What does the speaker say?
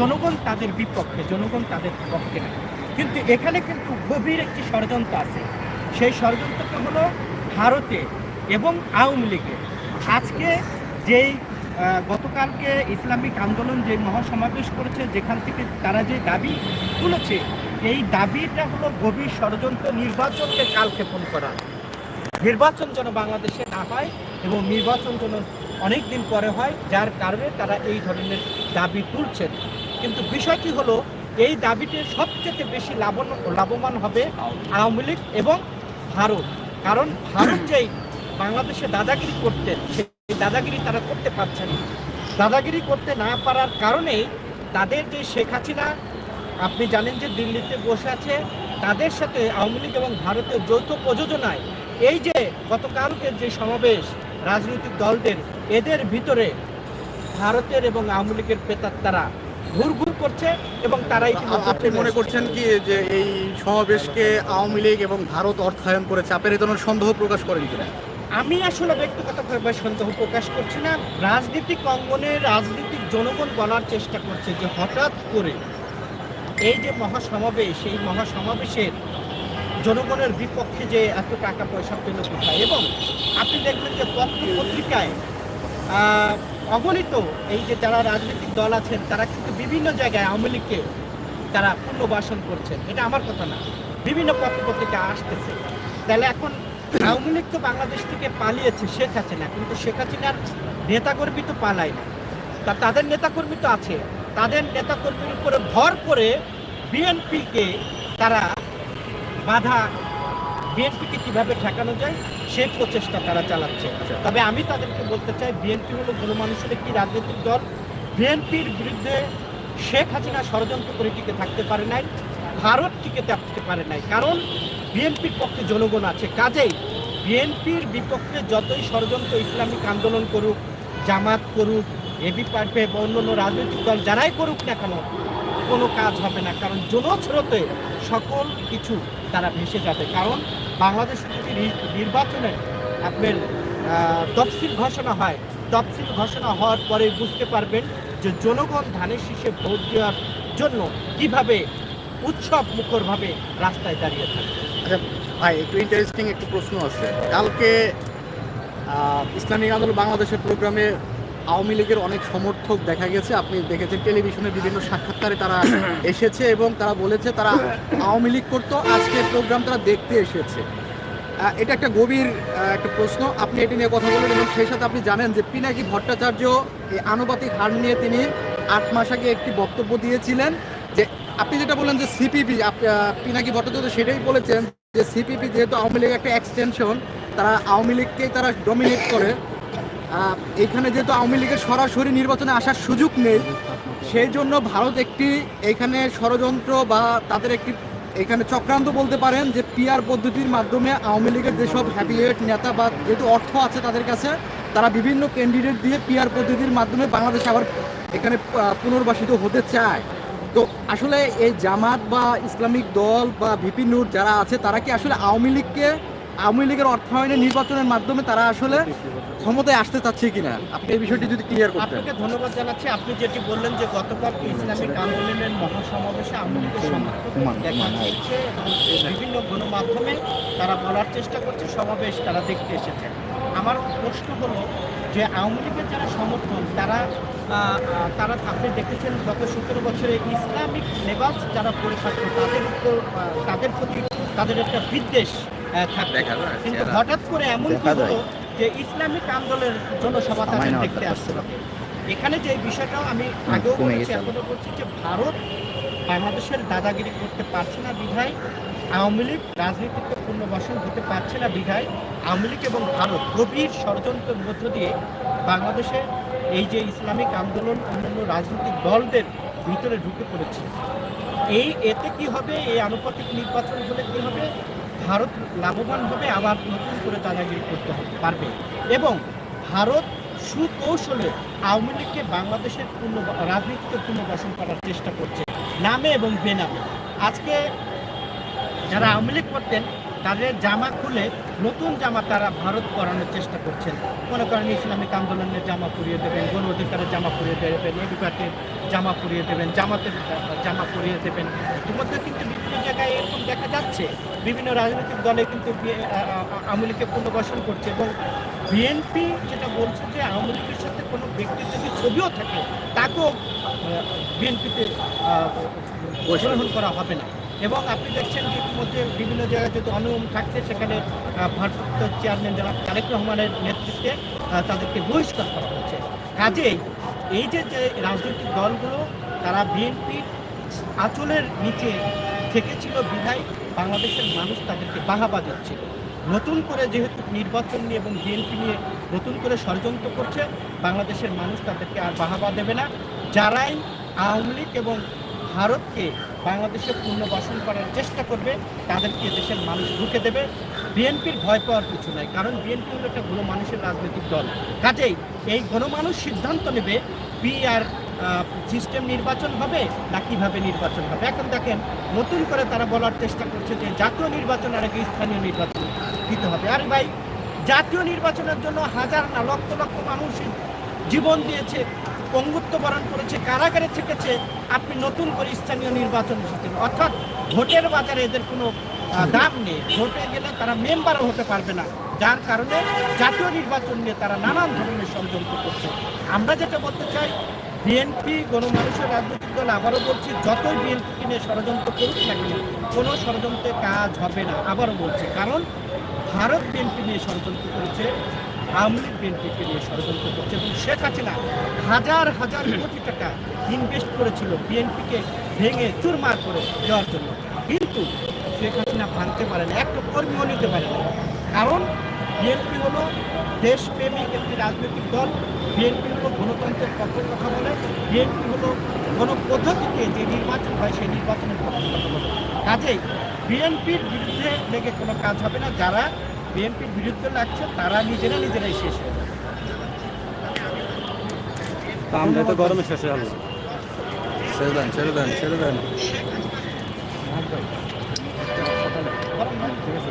জনগণ তাদের বিপক্ষে, জনগণ তাদের পক্ষে না কিন্তু এখানে কিন্তু গভীর একটি ষড়যন্ত্র আছে। সেই ষড়যন্ত্রটা হলো ভারতে এবং আওয়ামী লীগে। আজকে যেই গতকালকে ইসলামিক আন্দোলন যে মহাসমাবেশ করেছে, যেখান থেকে তারা যে দাবি তুলেছে, এই দাবিটা হলো গভীর ষড়যন্ত্র। নির্বাচনকে কালক্ষেপণ করা। নির্বাচন যেন বাংলাদেশে না হয় এবং নির্বাচন যেন অনেক দিন পরে হয়, যার কারণে তারা এই ধরনের দাবি তুলছেন। কিন্তু বিষয়টি হলো, এই দাবিতে সবচেয়ে বেশি লাভন লাভবান হবে আওয়ামী লীগ এবং ভারত। কারণ ভারত যেই বাংলাদেশে দাদাগিরি করতেন সেই দাদাগিরি তারা করতে পারছে না। দাদাগিরি করতে না পারার কারণেই তাদের যে শেখ হাসিনা, আপনি জানেন যে দিল্লিতে বসে আছে, তাদের সাথে আওয়ামী লীগ এবং ভারতের যৌথ প্রযোজনায় এই যে গতকালকের যে সমাবেশ রাজনৈতিক দলদের, এদের ভিতরে ভারতের এবং আওয়ামী লীগের প্রেতাত্মারা ঘুর ঘুর করছে এবং তারা আ- ইতিমধ্যে আপনি মনে করছেন কি যে এই সমাবেশকে আওয়ামী লীগ এবং ভারত অর্থায়ন করেছে আপনার এই ধরনের সন্দেহ প্রকাশ করেন কিনা? আমি আসলে ব্যক্তিগতভাবে সন্দেহ প্রকাশ করছি না। রাজনীতিক অঙ্গনে রাজনীতিক জনগণ বলার চেষ্টা করছে যে হঠাৎ করে এই যে মহাসমাবেশ এই মহাসমাবেশের জনগণের বিপক্ষে যে এত টাকা পয়সা পেল কোথায়? এবং আপনি দেখবেন যে পত্র পত্রিকায় অগণিত এই যে যারা রাজনৈতিক দল আছেন, তারা কিন্তু বিভিন্ন জায়গায় আওয়ামী লীগকে তারা পুনর্বাসন করছেন। এটা আমার কথা না। বিভিন্ন পত্র পত্রিকা আসতেছে। তাহলে এখন আওয়ামী লীগ তো বাংলাদেশ থেকে পালিয়েছে, শেখ হাসিনা। কিন্তু শেখ হাসিনার নেতাকর্মী তো পালায় না। তা তাদের নেতাকর্মী তো আছে। তাদের নেতাকর্মীর উপরে ভর করে বিএনপিকে তারা বাধা বিএনপিকে কীভাবে ঠেকানো যায় সেই প্রচেষ্টা তারা চালাচ্ছে। তবে আমি তাদেরকে বলতে চাই বিএনপি হলো গণমানুষের একটি রাজনৈতিক দল। বিএনপির বিরুদ্ধে শেখ হাসিনা ষড়যন্ত্র করে টিকে থাকতে পারে নাই ভারত টিকে থাকতে পারে নাই। কারণ বিএনপির পক্ষে জনগণ আছে। কাজেই বিএনপির বিপক্ষে যতই ষড়যন্ত্র ইসলামিক আন্দোলন করুক জামাত করুক এবি পার্টি বা অন্যান্য রাজনৈতিক দল যারাই করুক না কেন কোনো কাজ হবে না, কারণ জনস্রোতে সকল কিছু তারা ভেসে যাবে। কারণ বাংলাদেশে যদি নির্বাচনে আপনার তফসিল ঘোষণা হয়, তফসিল ঘোষণা হওয়ার পরে বুঝতে পারবেন যে জনগণ ধানের শীষে ভোট দেওয়ার জন্য কীভাবে উৎসব মুখরভাবে রাস্তায় দাঁড়িয়ে থাকে। আচ্ছা ভাই, একটু ইন্টারেস্টিং একটু প্রশ্ন আছে। কালকে ইসলামিক আন্দোলন বাংলাদেশের প্রোগ্রামে আওয়ামী লীগের অনেক সমর্থক দেখা গেছে। আপনি দেখেছেন টেলিভিশনে বিভিন্ন সাক্ষাৎকারে তারা এসেছে এবং তারা বলেছে তারা আওয়ামী লীগ করতো আজকের প্রোগ্রাম তারা দেখতে এসেছে। এটা একটা গভীর একটা প্রশ্ন। আপনি এটি নিয়ে কথা বলেন এবং সেই সাথে আপনি জানেন যে পিনাকি ভট্টাচার্য এই আনুপাতিক হার নিয়ে তিনি আট মাস আগে একটি বক্তব্য দিয়েছিলেন যে আপনি যেটা বললেন যে সিপিপি পিনাকি ভট্টাচার্য সেটাই বলেছেন যে সিপিপি যেহেতু আওয়ামী লীগ একটা এক্সটেনশন তারা আওয়ামী লীগকেই তারা ডমিনেট করে। আহ, এইখানে যেহেতু আওয়ামী লীগের সরাসরি নির্বাচনে আসার সুযোগ নেই সেই জন্য ভারত একটি এখানে ষড়যন্ত্র বা তাদের একটি এখানে চক্রান্ত বলতে পারেন যে পিআর পদ্ধতির মাধ্যমে আওয়ামী লীগের যেসব হ্যাভিওয়েট নেতা বা যেহেতু অর্থ আছে তাদের কাছে তারা বিভিন্ন ক্যান্ডিডেট দিয়ে পিআর পদ্ধতির মাধ্যমে বাংলাদেশ আবার এখানে পুনর্বাসিত হতে চায়। তো আসলে এই জামাত বা ইসলামিক দল বা ভিপি নূর যারা আছে তারা কি আসলে আওয়ামী লীগকে আওয়ামী লীগের অর্থায়নে নির্বাচনের মাধ্যমে তারা আসলে ক্ষমতায় আসতে চাচ্ছে কিনা? আপনি এই বিষয়টি যদি ক্লিয়ার করতেন। আপনাকে ধন্যবাদ জানাচ্ছি। আপনি যেটি বললেন যে গতকাল ইসলামিক আন্দোলনের মহাসমাবেশে আওয়ামী লীগের সমর্থক দেখা বিভিন্ন গণমাধ্যমে তারা বলার চেষ্টা করছে সমাবেশ তারা দেখতে এসেছে। আমার প্রশ্ন হলো যে আওয়ামী লীগের যারা সমর্থন তারা তারা আপনি দেখেছেন গত সতেরো বছরে ইসলামিক লেবাস যারা পরে থাকতো তাদের তাদের প্রতি তাদের একটা বিদ্বেষ কিন্তু হঠাৎ করে এমন হলো যে ইসলামিক আন্দোলনের জনসভা তাদের দেখতে আসছিল এখানে যে বিষয়টাও আমি আগেও বলেছি এখনও বলছি যে ভারত বাংলাদেশের দাদাগিরি করতে পারছে না বিধায় আওয়ামী লীগ রাজনীতিতে পুনর্বাসন হতে পারছে না বিধায় আওয়ামী লীগ এবং ভারত গভীর ষড়যন্ত্রের মধ্য দিয়ে বাংলাদেশে এই যে ইসলামিক আন্দোলন অন্যান্য রাজনৈতিক দলদের ভিতরে ঢুকে পড়েছে। এই এতে কি হবে? এই আনুপাতিক নির্বাচন হলে কি হবে? ভারত লাভবান হবে আবার নতুন করে দাদাগিরি করতে পারবে। এবং ভারত সুকৌশলে আওয়ামী লীগকে বাংলাদেশের পূর্ণ রাজনীতিতে পুনর্বাসন করার চেষ্টা করছে, নামে এবং বেনামে। আজকে যারা আওয়ামী লীগ করতেন তাদের জামা খুলে নতুন জামা তারা ভারত করানোর চেষ্টা করছেন। মনে করেন, ইসলামিক আন্দোলনের জামা পরিয়ে দেবেন গণ অধিকারের জামা পরিয়ে দেবেন এডুকেটের জামা পরিয়ে দেবেন, জামাতের জামা পরিয়ে দেবেন। ইতিমধ্যে কিন্তু বিভিন্ন জায়গায় এরকম দেখা যাচ্ছে। বিভিন্ন রাজনৈতিক দলে কিন্তু আওয়ামী লীগকে পুনর্বাসন করছে এবং বিএনপি যেটা বলছে যে আওয়ামী লীগের সাথে কোনো ব্যক্তির যদি ছবিও থাকে, তাকেও বিএনপিতে গ্রহণ করা হবে না। এবং আপনি দেখছেন যে ইতিমধ্যে বিভিন্ন জায়গায় যেহেতু অনিয়ম থাকছে, সেখানে ভারপ্রাপ্ত চেয়ারম্যান জনাব তারেক রহমানের নেতৃত্বে তাদেরকে বহিষ্কার করা হচ্ছে কাজেই এই যে যে রাজনৈতিক দলগুলো, তারা বিএনপির আঁচলের নিচে থেকেছিল, বিধায় বাংলাদেশের মানুষ তাদেরকে বাহাবা দিচ্ছিল নতুন করে যেহেতু নির্বাচন নিয়ে এবং বিএনপি নিয়ে নতুন করে ষড়যন্ত্র করছে, বাংলাদেশের মানুষ তাদেরকে আর বাহাবা দেবে না। যারাই আওয়ামী লীগ এবং ভারতকে বাংলাদেশে পুনর্বাসন করার চেষ্টা করবে, তাদেরকে দেশের মানুষ ঢুকে দেবে। বিএনপির ভয় পাওয়ার কিছু নাই, কারণ বিএনপি হলো একটা গণমানুষের রাজনৈতিক দল। কাজেই এই গণমানুষ সিদ্ধান্ত নেবে পিআর সিস্টেম নির্বাচন হবে না কীভাবে নির্বাচন হবে। এখন দেখেন, নতুন করে তারা বলার চেষ্টা করছে যে জাতীয় নির্বাচনের আগে স্থানীয় নির্বাচন দিতে হবে। আরে ভাই, জাতীয় নির্বাচনের জন্য হাজার না, লক্ষ লক্ষ মানুষ জীবন দিয়েছে। পঙ্গুত্ব বরণ করেছে, কারাগারে থেকেছে, আপনি নতুন করে স্থানীয় নির্বাচন এসেছেন অর্থাৎ ভোটের বাজারে এদের কোনো দাম নেই। ভোটে গেলে তারা মেম্বারও হতে পারবে না। যার কারণে জাতীয় নির্বাচন নিয়ে তারা নানান ধরনের ষড়যন্ত্র করছে। আমরা যেটা বলতে চাই, বিএনপি, গণমানুষের রাজনৈতিক দল, আবারও বলছি, যতই বিএনপিকে নিয়ে ষড়যন্ত্র করুক না কেন, কোনো ষড়যন্ত্রে কাজ হবে না, আবারও বলছি। কারণ ভারত বিএনপি নিয়ে ষড়যন্ত্র করেছে আওয়ামী বিএনপিকে নিয়ে ষড়যন্ত্র করছে এবং শেখ হাসিনা হাজার হাজার কোটি টাকা ইনভেস্ট করেছিল বিএনপিকে ভেঙে চুরমার করে দেওয়ার জন্য। কিন্তু শেখ হাসিনা ভাঙতে পারে না একটা কর্মীও নিতে পারে না কারণ বিএনপি হলো দেশপ্রেমিক একটি রাজনৈতিক দল, বিএনপি হলো গণতন্ত্রের পক্ষে কথা বলে, বিএনপি হলো গণপদ্ধতিতে যে নির্বাচন হয় সেই নির্বাচনের পক্ষে কথা বলে। কাজেই বিএনপির বিরুদ্ধে লেগে কোনো কাজ হবে না। যারা বিএনপির বিরুদ্ধে লাগছে তারা নিজেরা নিজেরাই শেষ হয়ে যাবে। আমরা তো গরমে শেষ হয়ে গেল ছেড়ে দেন ছেড়ে দেন ছেড়ে দেন। ঠিক আছে।